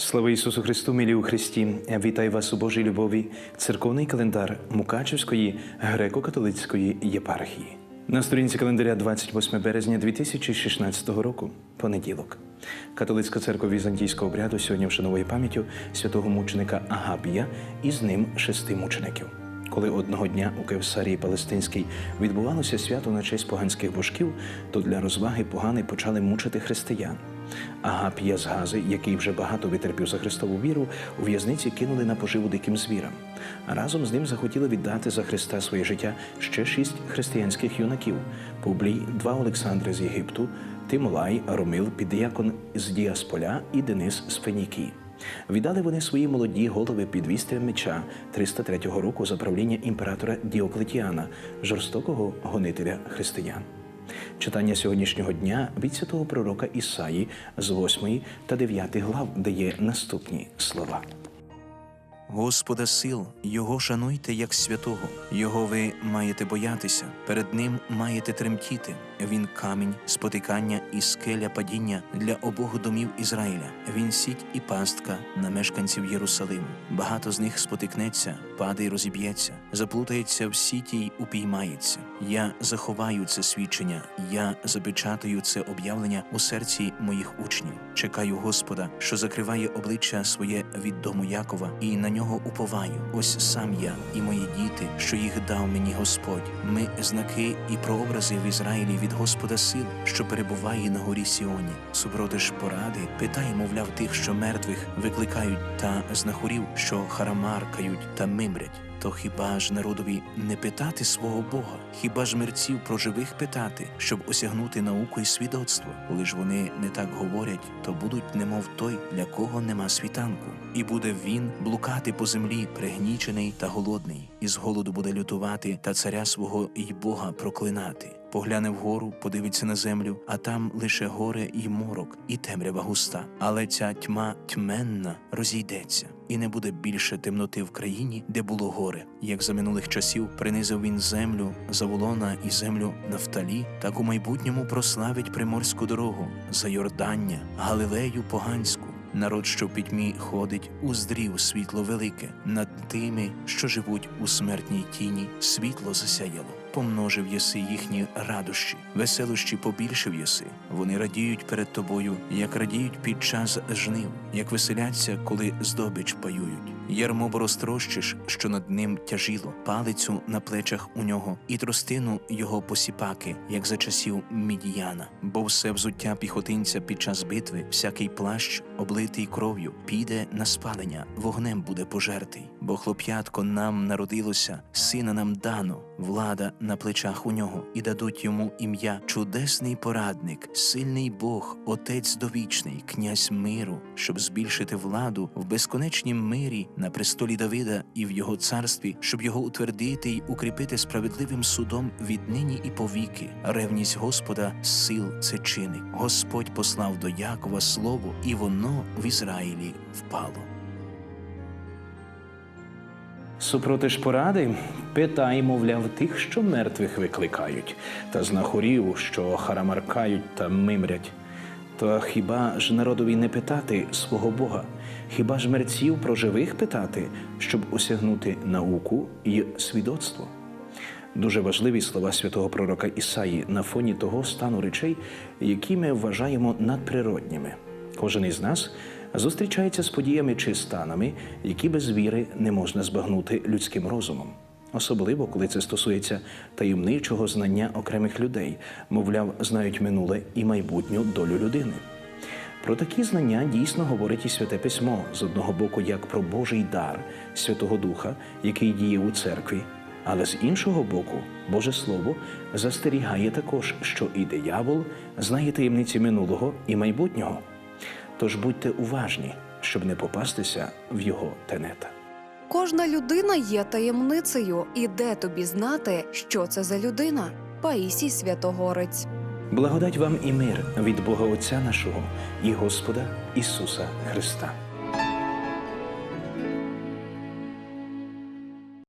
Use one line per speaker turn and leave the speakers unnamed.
Слава Ісусу Христу, милі у Христі! Вітаю вас у Божій любові, церковний календар Мукачевської греко-католицької єпархії. На сторінці календаря 28 березня 2016 року, понеділок. Католицька церква візантійського обряду сьогодні вшановує пам'яттю святого мученика Агапія і з ним шести мучеників. Коли одного дня у Кевсарії Палестинській відбувалося свято на честь поганських божків, то для розваги погани почали мучити християн. Агапія з Гази, який вже багато витерпів за Христову віру, у в'язниці кинули на поживу диким звірам. Разом з ним захотіли віддати за Христа своє життя ще шість християнських юнаків: Публій, два Олександри з Єгипту, Тимолай, Ромил, піддиякон з Діасполя і Денис з Фенікії. Віддали вони свої молоді голови під вістрям меча 303 року за правління імператора Діоклетіана, жорстокого гонителя християн. Читання сьогоднішнього дня від святого пророка Ісаї з 8 та 9 глав дає наступні слова.
Господа сил, Його шануйте як святого, Його ви маєте боятися, перед Ним маєте тремтіти. Він камінь, спотикання і скеля падіння для обох домів Ізраїля. Він сіть і пастка на мешканців Єрусалиму. Багато з них спотикнеться, падає, і розіб'ється, заплутається в сіті й упіймається. Я заховаю це свідчення, я запечатаю це об'явлення у серці моїх учнів. Чекаю Господа, що закриває обличчя своє від дому Якова, і на нього уповаю. Ось сам я і мої діти, що їх дав мені Господь. Ми знаки і прообрази в Ізраїлі від Господа сил, що перебуває на горі Сіоні. Супроти ж поради, питай, мовляв, тих, що мертвих викликають, та знахорів, що харамаркають та мимрять. То хіба ж народові не питати свого Бога? Хіба ж мерців про живих питати, щоб осягнути науку і свідоцтво? Коли ж вони не так говорять, то будуть немов той, для кого нема світанку, і буде він блукати по землі, пригнічений та голодний, і з голоду буде лютувати та царя свого й Бога проклинати. Погляне вгору, подивиться на землю, а там лише горе й морок, і темрява густа. Але ця тьма тьменна розійдеться, і не буде більше темноти в країні, де було горе. Як за минулих часів принизив він землю Заволона і землю Нафталі, так у майбутньому прославить приморську дорогу, Зайордання, Галилею поганську. Народ, що в пітьмі ходить, уздрів світло велике, над тими, що живуть у смертній тіні, світло засяяло. Помножив єси їхні радощі, веселощі побільшив єси. Вони радіють перед тобою, як радіють під час жнив, як веселяться, коли здобич паюють. Ярмо борострощиш, що над ним тяжіло, палицю на плечах у нього, і тростину його посіпаки, як за часів мідіяна. Бо все взуття піхотинця під час битви, всякий плащ, облитий кров'ю, піде на спалення, вогнем буде пожертий. Бо хлоп'ятко нам народилося, сина нам дано, влада на плечах у нього, і дадуть йому ім'я чудесний порадник, сильний Бог, Отець довічний, князь миру, щоб збільшити владу в безконечнім мирі на престолі Давида і в його царстві, щоб його утвердити й укріпити справедливим судом віднині і повіки. Ревність Господа сил це чинить. Господь послав до Якова слово, і воно в Ізраїлі впало.
Супроти ж поради, питай, мовляв, тих, що мертвих викликають, та знахорів, що харамаркають та мимрять. То хіба ж народові не питати свого Бога? Хіба ж мерців про живих питати, щоб осягнути науку і свідоцтво? Дуже важливі слова святого пророка Ісаї на фоні того стану речей, які ми вважаємо надприродніми. Кожен із нас зустрічається з подіями чи станами, які без віри не можна збагнути людським розумом. Особливо, коли це стосується таємничого знання окремих людей, мовляв, знають минуле і майбутню долю людини. Про такі знання дійсно говорить і святе письмо з одного боку, як про Божий дар Святого Духа, який діє у церкві, але з іншого боку, Боже Слово застерігає також, що і диявол знає таємниці минулого і майбутнього. Тож будьте уважні, щоб не попастися в його тенета.
Кожна людина є таємницею, і де тобі знати, що це за людина? Паїсій Святогорець.
Благодать вам і мир від Бога Отця нашого і Господа Ісуса Христа.